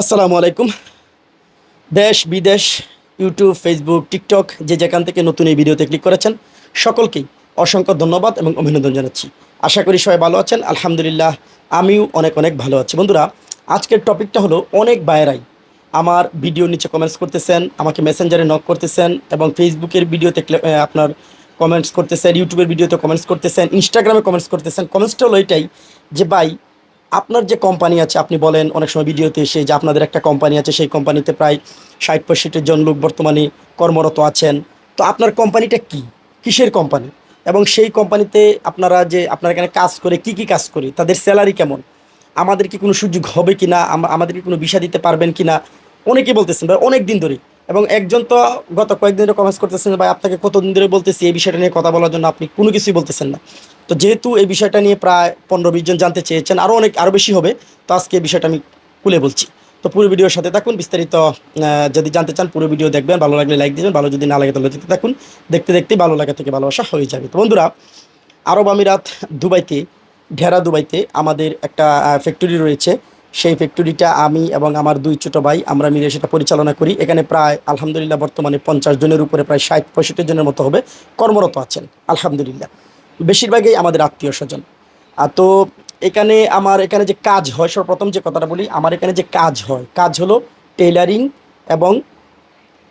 আসসালামু আলাইকুম। দেশ, বিদেশ ইউটিউব ফেসবুক টিকটক যে যেখান থেকে নতুন এই ভিডিওতে ক্লিক করেছেন, সকলকেই অসংখ্য ধন্যবাদ এবং অভিনন্দন জানাচ্ছি। আশা করি সবাই ভালো আছেন, আলহামদুলিল্লাহ আমিও অনেক অনেক ভালো আছি। বন্ধুরা, আজকের টপিকটা হলো অনেক বায়েরাই আমার ভিডিও নিচে কমেন্টস করতেছেন, আমাকে মেসেঞ্জারে নক করতেছেন এবং ফেসবুকের ভিডিওতে আপনার কমেন্টস করতেছেন ইউটিউবের ভিডিওতে কমেন্টস করতেছেন ইনস্টাগ্রামে কমেন্টস করতেছেন। কমেন্টসটা হলো এটাই যে, ভাই আপনার যে কোম্পানি আছে, আপনি বলেন অনেক সময় ভিডিওতে এসে যে আপনাদের একটা কোম্পানি আছে, সেই কোম্পানিতে প্রায় ষাট পঁয়ষট্টি জন লোক বর্তমানে কর্মরত আছেন। তো আপনার কোম্পানিটা কি? কিসের কোম্পানি এবং সেই কোম্পানিতে আপনারা যে আপনারা এখানে কাজ করে, কি কি কাজ করে, তাদের স্যালারি কেমন? আমাদের কি কোনো সুযোগ হবে কি না আম- আমাদেরকে কোনো বিষয় দিতে পারবেন কি না অনেকেই বলতেছেন অনেক দিন ধরে। এবং একজন তো গত কয়েকদিন ধরে কমেন্টস করতেছেন ভাই, আপনাকে কতদিন ধরে বলতেছি এই বিষয়টা নিয়ে কথা বলার জন্য আপনি কোনো কিছুই বলতেছেন না। তো যেহেতু এই বিষয়টা নিয়ে প্রায় পনেরো বিশ জন জানতে চেয়েছেন আরও অনেক আরও বেশি হবে, তো আজকে এই বিষয়টা আমি খুলে বলছি। তো পুরো ভিডিওর সাথে থাকুন, বিস্তারিত যদি জানতে চান পুরো ভিডিও দেখবেন, ভালো লাগলে লাইক দিবেন ভালো যদি না লাগে তাহলে দেখতে থাকুন। দেখতে দেখতে ভালো লাগা থেকে ভালোবাসা হয়ে যাবে। তো বন্ধুরা, আরব আমিরাত দুবাইতে, ঢেরা দুবাইতে আমাদের একটা ফ্যাক্টরি রয়েছে। সেই ফ্যাক্টরিটা আমি এবং আমার দুই ছোটো ভাই, আমরা মিলে সেটা পরিচালনা করি। এখানে প্রায়, আলহামদুলিল্লাহ, বর্তমানে পঞ্চাশ জনের উপরে প্রায় ষাট, পঁয়ষট্টি জনের মতো হবে কর্মরত আছেন, আলহামদুলিল্লাহ। বেশিরভাগই আমাদের আত্মীয় স্বজন। তো এখানে আমার, এখানে যে কাজ হয়, সর্বপ্রথম যে কথাটা বলি, আমার এখানে যে কাজ হয়, কাজ হলো টেলারিং এবং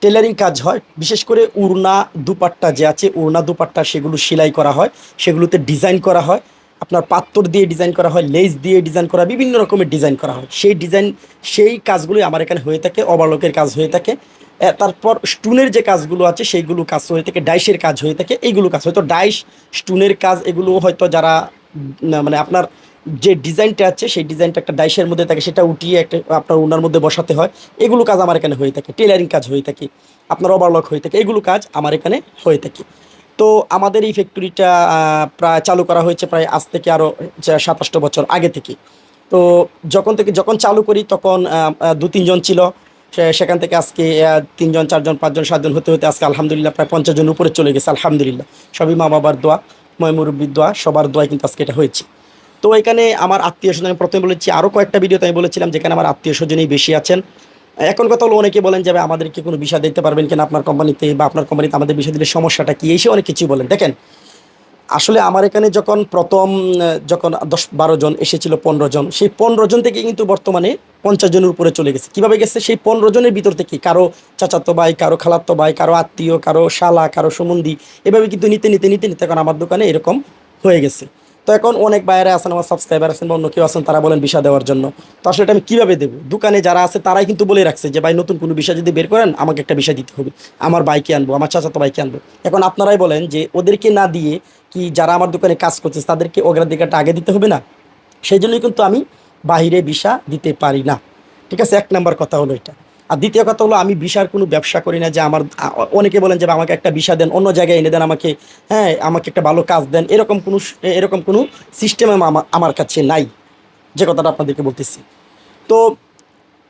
টেলারিং কাজ হয়। বিশেষ করে উড়না দুপাট্টা যে আছে, উড়না দুপাট্টা সেগুলো সেলাই করা হয়, সেগুলোতে ডিজাইন করা হয়। আপনার পাত্তর দিয়ে ডিজাইন করা হয় লেস দিয়ে ডিজাইন করা বিভিন্ন রকমের ডিজাইন করা হয়। সেই ডিজাইন সেই কাজগুলোই আমার এখানে হয়ে থাকে ওভারলকের কাজ হয়ে থাকে। তারপর স্টুনের যে কাজগুলো আছে, সেইগুলো কাজ হয়ে থাকে, ডাইসের কাজ হয়ে থাকে, এইগুলো কাজ হয়তো ডাইস, স্টুনের কাজ, এগুলো হয়তো যারা মানে আপনার যে ডিজাইনটা আছে, সেই ডিজাইনটা একটা ডাইসের মধ্যে থাকে, সেটা উঠিয়ে একটা, আপনার ওনার মধ্যে বসাতে হয়। এগুলো কাজ আমার এখানে হয়ে থাকে টেলারিং কাজ হয়ে থাকে, আপনার ওভারলক হয়ে থাকে, এগুলো কাজ আমার এখানে হয়ে থাকে। তো আমাদের এই ফ্যাক্টরিটা প্রায় চালু করা হয়েছে প্রায় আজ থেকে আরও সাতাশটা বছর আগে থেকে। তো যখন থেকে, যখন চালু করি তখন দু তিনজন ছিল। সেখান থেকে আজকে তিনজন, চারজন, পাঁচজন, সাতজন হতে হতে আজকে আলহামদুলিল্লাহ প্রায় পঞ্চাশ জন উপরে চলে গেছে, আলহামদুলিল্লাহ। সবই মা বাবার দোয়া, ময় মুরব্বীর দোয়া, সবার দোয়ায় কিন্তু আজকে এটা হয়েছে। তো এখানে আমার আত্মীয় স্বজন, আমি প্রথমে বলেছি আরও কয়েকটা ভিডিওতে আমি বলেছিলাম যেখানে আমার আত্মীয় স্বজনই বেশি আছেন। এখন কথা হলো অনেকে বলেন যে আমাদেরকে কোনো বিষয় দিতে পারবেন কিনা আপনার কোম্পানিতে বা আপনার কোম্পানিতে আমাদের বিষয় দিলে সমস্যাটা কি এসে অনেক কিছু বলেন দেখেন আসলে আমার এখানে যখন প্রথম যখন দশ বারো জন এসেছিল পনেরো জন সেই পনেরো জন থেকে কিন্তু বর্তমানে পঞ্চাশ জনের উপরে চলে গেছে কীভাবে গেছে সেই পনেরো জনের ভিতর থেকে কারও চাচাতো ভাই কারও খালাতো ভাই কারও আত্মীয় কারও শালা কারও সম্বন্ধী এভাবে কিন্তু নিতে নিতে নিতে নিতে এখন আমার দোকানে এরকম হয়ে গেছে তো এখন অনেক বাইরে আছেন, আমার সাবস্ক্রাইবার আছেন বা অন্য কেউ আছেন, তারা বলেন বিষয় দেওয়ার জন্য। তো আসলে আমি কীভাবে দেবো? দোকানে যারা আছে, তারাই কিন্তু বলে রাখছে যে, ভাই, নতুন কোনো বিষয় যদি বের করেন, আমাকে একটা বিষয় দিতে হবে। আমার বাইকে আনব, আমার চাচাতো বাইকে আনব। এখন আপনারাই বলেন যে, ওদেরকে না দিয়ে কি যারা আমার দোকানে কাজ করছে, তাদেরকে অগ্রাধিকারটা আগে দিতে হবে না? সেই জন্যই কিন্তু আমি বাইরে ভিসা দিতে পারি না। ঠিক আছে, এক নাম্বার কথা হলো এটা। আর দ্বিতীয় কথা হলো, আমি ভিসার কোনো ব্যবসা করি না যে আমার অনেকে বলেন যে আমাকে একটা ভিসা দেন, অন্য জায়গায় এনে দেন, আমাকে হ্যাঁ আমাকে একটা ভালো কাজ দেন, এরকম কোনো এরকম কোনো সিস্টেম আমার কাছে নাই, যে কথাটা আপনাদেরকে বলতেছি। তো,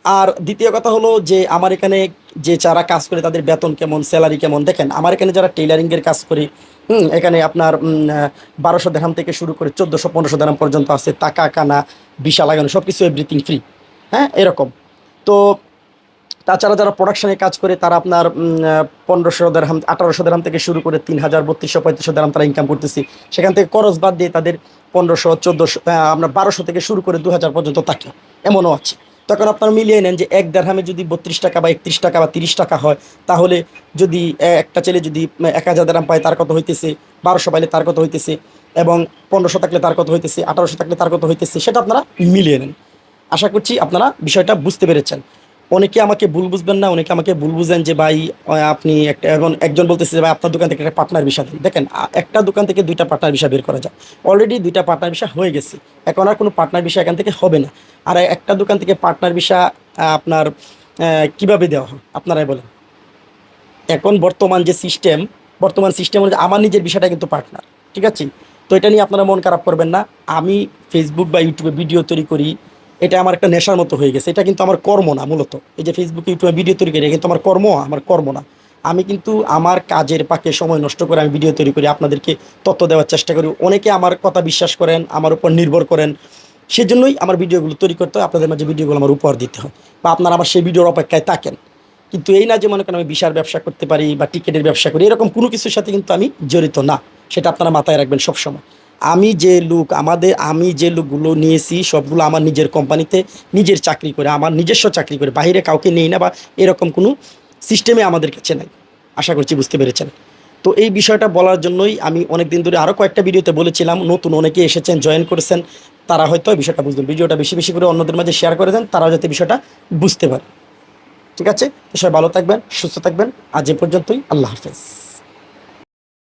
আর দ্বিতীয় কথা হলো যে আমার এখানে যে যারা কাজ করে তাদের বেতন কেমন স্যালারি কেমন, দেখেন, আমার এখানে যারা টেইলারিংয়ের কাজ করে, হুম, এখানে আপনার বারোশো দেরাম থেকে শুরু করে চোদ্দোশো, পনেরোশো দেরাম পর্যন্ত আছে, টাকা, কানা, বিশা লাগানো সব কিছু এভরিথিং ফ্রি হ্যাঁ এরকম। তো তাছাড়া যারা প্রোডাকশনে কাজ করে, তারা আপনার পনেরোশো দেড়হাম, আঠারোশো দেড়হাম থেকে শুরু করে তিন হাজার বত্রিশশো পঁয়ত্রিশশো দেড়হাম তারা ইনকাম করতেছি। সেখান থেকে খরচ বাদ দিয়ে তাদের পনেরোশো, চোদ্দোশো আপনার বারোশো থেকে শুরু করে দু হাজার পর্যন্ত থাকে। এমনও আছে। তখন আপনারা মিলিয়ে নেন যে এক দেড়হামে যদি বত্রিশ টাকা বা একত্রিশ টাকা বা তিরিশ টাকা হয়, তাহলে যদি একটা ছেলে যদি এক হাজার দেড়হাম পায়, তার কত হইতেছে? বারোশো পাইলে তার কত হইতেছে? এবং পনেরোশো থাকলে তার কত হইতেছে? আঠারোশো থাকলে তার কত হইতেছে? সেটা আপনারা মিলিয়ে নেন। আশা করছি আপনারা বিষয়টা বুঝতে পেরেছেন। অনেকে আমাকে ভুল বুঝবেন না, অনেকে আমাকে ভুল বুঝেন যে, ভাই আপনি একটা এখন একজন বলতেছে যে, ভাই, আপনার দোকান থেকে একটা পার্টনার বিষয় দেন। দেখেন একটা দোকান থেকে দুইটা পার্টনার বিষয় বের করা যায়। অলরেডি দুইটা পার্টনার বিষয় হয়ে গেছে। এখন আর কোনো পার্টনার বিষয় এখান থেকে হবে না। আর একটা দোকান থেকে পার্টনার বিষয় আপনার কীভাবে দেওয়া হয়? আপনারাই বলেন। এখন বর্তমান যে সিস্টেম বর্তমান সিস্টেম অনুযায়ী আমার নিজের বিষয়টা কিন্তু পার্টনার ঠিক আছে? তো এটা নিয়ে আপনারা মন খারাপ করবেন না। আমি ফেসবুক বা ইউটিউবে ভিডিও তৈরি করি। এটা আমার একটা নেশার মতো হয়ে গেছে। এটা কিন্তু আমার কর্ম না, মূলত। এই যে ফেসবুকে ইউটিউবে ভিডিও তৈরি করি কিন্তু আমার কর্ম আমার কর্ম না। আমি কিন্তু আমার কাজের পাকে সময় নষ্ট করে আমি ভিডিও তৈরি করি, আপনাদেরকে তথ্য দেওয়ার চেষ্টা করি। অনেকে আমার কথা বিশ্বাস করেন, আমার উপর নির্ভর করেন। সেজন্যই আমার ভিডিওগুলো তৈরি করতে হয়, আপনাদের মাঝে ভিডিওগুলো আমার উপহার দিতে হয়। বা আপনারা আমার সেই ভিডিওর অপেক্ষায় থাকেন। কিন্তু এই না যে মনে করেন আমি বিশার ব্যবসা করতে পারি বা টিকিটের ব্যবসা করি, এরকম কোনো কিছুর সাথে কিন্তু আমি জড়িত না। সেটা আপনারা মাথায় রাখবেন সবসময়। আমি যে লোক, আমাদের, আমি যে লোকগুলো নিয়েছি, সবগুলো আমার নিজের কোম্পানিতে নিজের চাকরি করে, আমার নিজস্ব চাকরি করে বাইরে কাউকে নেই না বা এরকম কোনো সিস্টেমে আমাদের কাছে নাই। আশা করছি বুঝতে পেরেছেন। তো এই বিষয়টা বলার জন্যই আমি অনেক দিন ধরে আরও কয়েকটা ভিডিওতে বলেছিলাম, নতুন অনেকে এসেছেন জয়েন করেছেন, তারা হয়তো বিষয়টা বুঝবেন। ভিডিওটা বেশি বেশি করে অন্যদের মাঝে শেয়ার করে দেন, তারাও যাতে বিষয়টা বুঝতে পারে। ঠিক আছে? সবাই ভালো থাকবেন, সুস্থ থাকবেন। আজ এ পর্যন্তই। আল্লাহ হাফেজ।